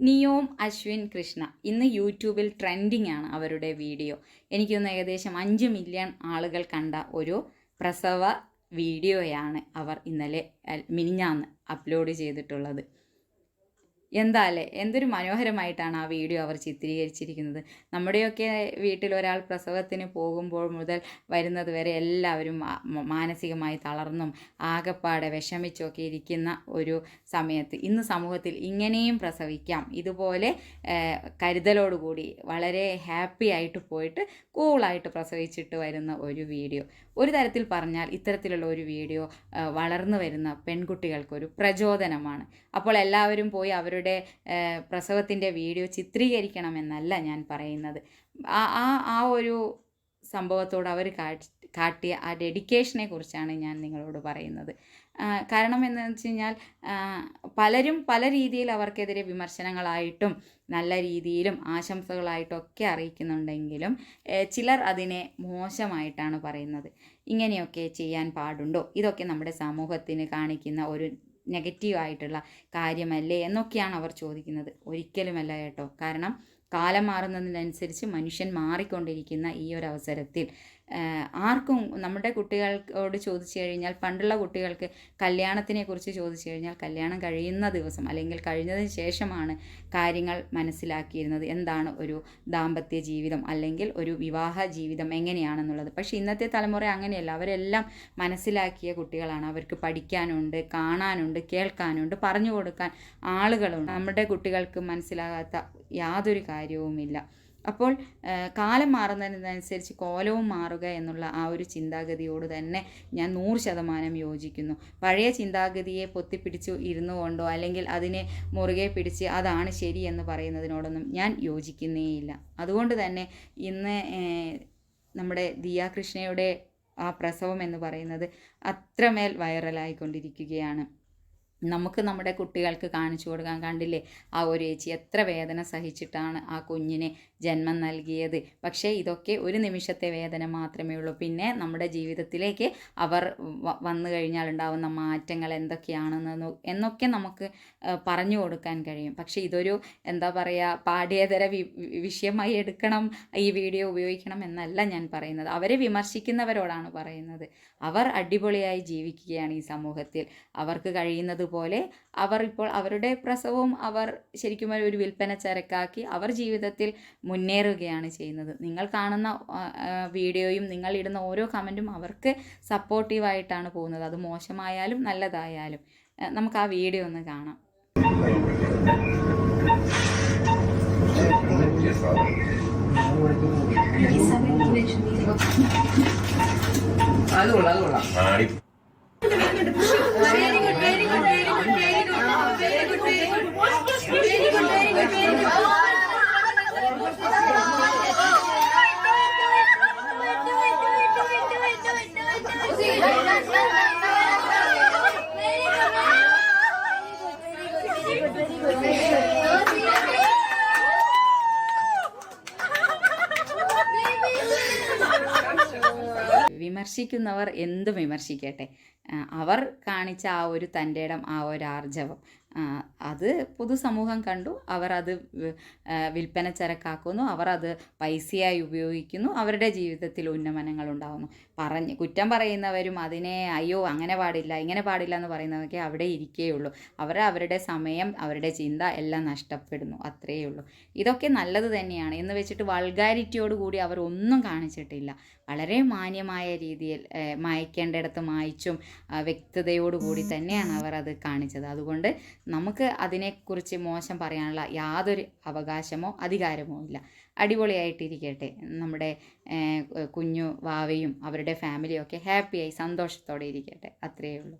NEOM Ashwin Krishna. ഇന്ന് യൂട്യൂബിൽ trending ആണ് അവരുടെ വീഡിയോ. എനിക്കൊന്ന് ഏകദേശം അഞ്ച് മില്യൺ ആളുകൾ കണ്ട ഒരു പ്രസവ വീഡിയോയാണ് അവർ ഇന്നലെ മിനിഞ്ഞാന്ന് അപ്ലോഡ് ചെയ്തിട്ടുള്ളത്. എന്താല്ലേ? എന്തൊരു മനോഹരമായിട്ടാണ് ആ വീഡിയോ അവർ ചിത്രീകരിച്ചിരിക്കുന്നത്. നമ്മുടെയൊക്കെ വീട്ടിൽ ഒരാൾ പ്രസവത്തിന് പോകുമ്പോൾ മുതൽ വരുന്നത് വരെ എല്ലാവരും മാനസികമായി തളർന്നും ആകപ്പാടെ വിഷമിച്ചൊക്കെ ഇരിക്കുന്ന ഒരു സമയത്ത് ഇന്ന് സമൂഹത്തിൽ ഇങ്ങനെയും പ്രസവിക്കാം. ഇതുപോലെ കരുതലോടുകൂടി വളരെ ഹാപ്പി ആയിട്ട് പോയിട്ട് കൂളായിട്ട് പ്രസവിച്ചിട്ട് വരുന്ന ഒരു വീഡിയോ. ഒരു തരത്തിൽ പറഞ്ഞാൽ ഇത്തരത്തിലുള്ള ഒരു വീഡിയോ വളർന്നു വരുന്ന പെൺകുട്ടികൾക്കൊരു പ്രചോദനമാണ്. അപ്പോൾ എല്ലാവരും പോയി അവരുടെ പ്രസവത്തിന്റെ വീഡിയോ ചിത്രീകരിക്കണമെന്നല്ല ഞാൻ പറയുന്നത്. ആ ആ ഒരു സംഭവത്തോട് അവർ കാട്ടിയ ആ ഡെഡിക്കേഷനെ കുറിച്ചാണ് ഞാൻ നിങ്ങളോട് പറയുന്നത്. കാരണം എന്ന് വെച്ച് കഴിഞ്ഞാൽ പലരും പല രീതിയിൽ അവർക്കെതിരെ വിമർശനങ്ങളായിട്ടും നല്ല രീതിയിലും ആശംസകളായിട്ടും ഒക്കെ അറിയിക്കുന്നുണ്ടെങ്കിലും ചിലർ അതിനെ മോശമായിട്ടാണ് പറയുന്നത്. ഇങ്ങനെയൊക്കെ ചെയ്യാൻ പാടുണ്ടോ? ഇതൊക്കെ നമ്മുടെ സമൂഹത്തിന് കാണിക്കുന്ന ഒരു നെഗറ്റീവായിട്ടുള്ള കാര്യമല്ലേ എന്നൊക്കെയാണ് അവർ ചോദിക്കുന്നത്. ഒരിക്കലുമല്ല കേട്ടോ. കാരണം കാലം മാറുന്നതിനനുസരിച്ച് മനുഷ്യൻ മാറിക്കൊണ്ടിരിക്കുന്ന ഈ ഒരു അവസരത്തിൽ ആർക്കും നമ്മുടെ കുട്ടികളോട് ചോദിച്ചു കഴിഞ്ഞാൽ പണ്ടുള്ള കുട്ടികൾക്ക് കല്യാണത്തിനെ കുറിച്ച് ചോദിച്ചു കഴിഞ്ഞാൽ കല്യാണം കഴിയുന്ന ദിവസം അല്ലെങ്കിൽ കഴിഞ്ഞതിന് ശേഷമാണ് കാര്യങ്ങൾ മനസ്സിലാക്കിയിരുന്നത്. എന്താണ് ഒരു ദാമ്പത്യ ജീവിതം അല്ലെങ്കിൽ ഒരു വിവാഹ ജീവിതം എങ്ങനെയാണെന്നുള്ളത്. പക്ഷേ ഇന്നത്തെ തലമുറ അങ്ങനെയല്ല. അവരെല്ലാം മനസ്സിലാക്കിയ കുട്ടികളാണ്. അവർക്ക് പഠിക്കാനുണ്ട് കാണാനുണ്ട് കേൾക്കാനുണ്ട് പറഞ്ഞു കൊടുക്കാൻ ആളുകളുണ്ട്. നമ്മുടെ കുട്ടികൾക്ക് മനസ്സിലാകാത്ത യാതൊരു കാര്യവുമില്ല. അപ്പോൾ കാലം മാറുന്നതിനനുസരിച്ച് കോലവും മാറുക എന്നുള്ള ആ ഒരു ചിന്താഗതിയോട് തന്നെ ഞാൻ നൂറ് ശതമാനം യോജിക്കുന്നു. പഴയ ചിന്താഗതിയെ പൊത്തിപ്പിടിച്ചു ഇരുന്നു കൊണ്ടോ അല്ലെങ്കിൽ അതിനെ മുറുകെ പിടിച്ച് അതാണ് ശരി എന്ന് പറയുന്നതിനോടൊന്നും ഞാൻ യോജിക്കുന്നേയില്ല. അതുകൊണ്ട് തന്നെ ഇന്ന് നമ്മുടെ ദിയാകൃഷ്ണയുടെ ആ പ്രസവം എന്ന് പറയുന്നത് അത്രമേൽ വൈറലായിക്കൊണ്ടിരിക്കുകയാണ്. നമുക്ക് നമ്മുടെ കുട്ടികൾക്ക് കാണിച്ചു കൊടുക്കാൻ കണ്ടില്ലേ? ആ ഒരു ചേച്ചി എത്ര വേദന സഹിച്ചിട്ടാണ് ആ കുഞ്ഞിനെ ജന്മം നൽകിയത്. പക്ഷേ ഇതൊക്കെ ഒരു നിമിഷത്തെ വേദന മാത്രമേ ഉള്ളൂ. പിന്നെ നമ്മുടെ ജീവിതത്തിലേക്ക് അവർ വന്നു കഴിഞ്ഞാൽ ഉണ്ടാവുന്ന മാറ്റങ്ങൾ എന്തൊക്കെയാണെന്ന് എന്നൊക്കെ നമുക്ക് പറഞ്ഞു കൊടുക്കാൻ കഴിയും. പക്ഷേ ഇതൊരു എന്താ പറയുക പാഠ്യേതര വിഷയമായി എടുക്കണം ഈ വീഡിയോ ഉപയോഗിക്കണം എന്നല്ല ഞാൻ പറയുന്നത്. അവരെ വിമർശിക്കുന്നവരോടാണ് പറയുന്നത്. അവർ അടിപൊളിയായി ജീവിക്കുകയാണ് ഈ സമൂഹത്തിൽ. അവർക്ക് കഴിയുന്നത് പോലെ അവർ ഇപ്പോൾ അവരുടെ പ്രസവവും അവർ ശരിക്കും ഒരു വിൽപ്പന ചരക്കാക്കി അവർ ജീവിതത്തിൽ മുന്നേറുകയാണ് ചെയ്യുന്നത്. നിങ്ങൾ കാണുന്ന വീഡിയോയും നിങ്ങൾ ഇടുന്ന ഓരോ കമന്റും അവർക്ക് സപ്പോർട്ടീവായിട്ടാണ് പോകുന്നത്. അത് മോശമായാലും നല്ലതായാലും. നമുക്ക് ആ വീഡിയോ ഒന്ന് കാണാം. അത് കൊള്ളാം അത് കൊള്ളാം. വിമർശിക്കുന്നവർ എന്ത് വിമർശിക്കട്ടെ? അവർ കാണിച്ച ആ ഒരു തന്റെ ഇടം ആ ഒരു ആർജവം. അത് പൊതുസമൂഹം കണ്ടു. അവർ അത് വിൽപ്പന ചരക്കാക്കുന്നു. അവർ അത് പൈസയായി ഉപയോഗിക്കുന്നു. അവരുടെ ജീവിതത്തിൽ ഉന്നമനങ്ങൾ ഉണ്ടാകുന്നു പറഞ്ഞ് കുറ്റം പറയുന്നവരും അതിനെ അയ്യോ അങ്ങനെ പാടില്ല ഇങ്ങനെ പാടില്ല എന്ന് പറയുന്നവരൊക്കെ അവിടെ ഇരിക്കേയുള്ളൂ. അവർ അവരുടെ സമയം അവരുടെ ചിന്ത എല്ലാം നഷ്ടപ്പെടുന്നു. അത്രയേ ഉള്ളൂ ഇതൊക്കെ നല്ലത് തന്നെയാണ്. എന്ന് വെച്ചിട്ട് വൾഗാരിറ്റിയോട് കൂടി അവർ ഒന്നും കാണിച്ചിട്ടില്ല. വളരെ മാന്യമായ രീതിയിൽ മായ്ക്കേണ്ടിടത്ത് മായ്ച്ചും വ്യക്തതയോടുകൂടി തന്നെയാണ് അവർ അത് കാണിച്ചത്. അതുകൊണ്ട് നമുക്ക് അതിനെക്കുറിച്ച് മോശം പറയാനുള്ള യാതൊരു അവകാശമോ അധികാരമോ ഇല്ല. അടിപൊളിയായിട്ടിരിക്കട്ടെ. നമ്മുടെ കുഞ്ഞു വാവയും അവരുടെ ഫാമിലിയും ഒക്കെ ഹാപ്പിയായി സന്തോഷത്തോടെ ഇരിക്കട്ടെ. അത്രയേ ഉള്ളൂ.